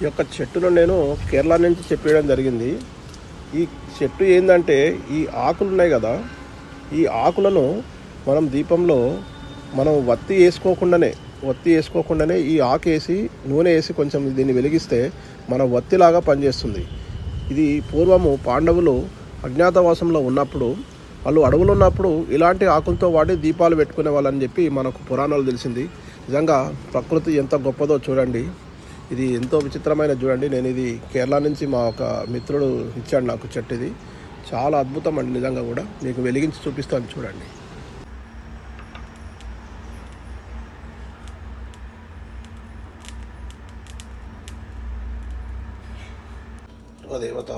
ఈ యొక్క చెట్టును నేను కేరళ నుంచి చెప్పేయడం జరిగింది. ఈ చెట్టు ఏంటంటే ఈ ఆకులు ఉన్నాయి కదా ఈ ఆకులను మనం దీపంలో మనం వత్తి వేసుకోకుండానే వత్తి వేసుకోకుండానే ఈ ఆకు వేసి నూనె వేసి కొంచెం దీన్ని వెలిగిస్తే మన వత్తిలాగా పనిచేస్తుంది. ఇది పూర్వము పాండవులు అజ్ఞాతవాసంలో ఉన్నప్పుడు వాళ్ళు అడవులు ఉన్నప్పుడు ఇలాంటి ఆకులతో వాడి దీపాలు పెట్టుకునే వాళ్ళని చెప్పి మనకు పురాణాలు తెలిసింది. నిజంగా ప్రకృతి ఎంత గొప్పదో చూడండి. ఇది ఎంతో విచిత్రమైన చూడండి. నేను ఇది కేరళ నుంచి మా ఒక మిత్రుడు ఇచ్చాడు నాకు చెట్టు ఇది చాలా అద్భుతం అండి నిజంగా కూడా. మీకు వెలిగించి చూపిస్తాను చూడండి. దేవత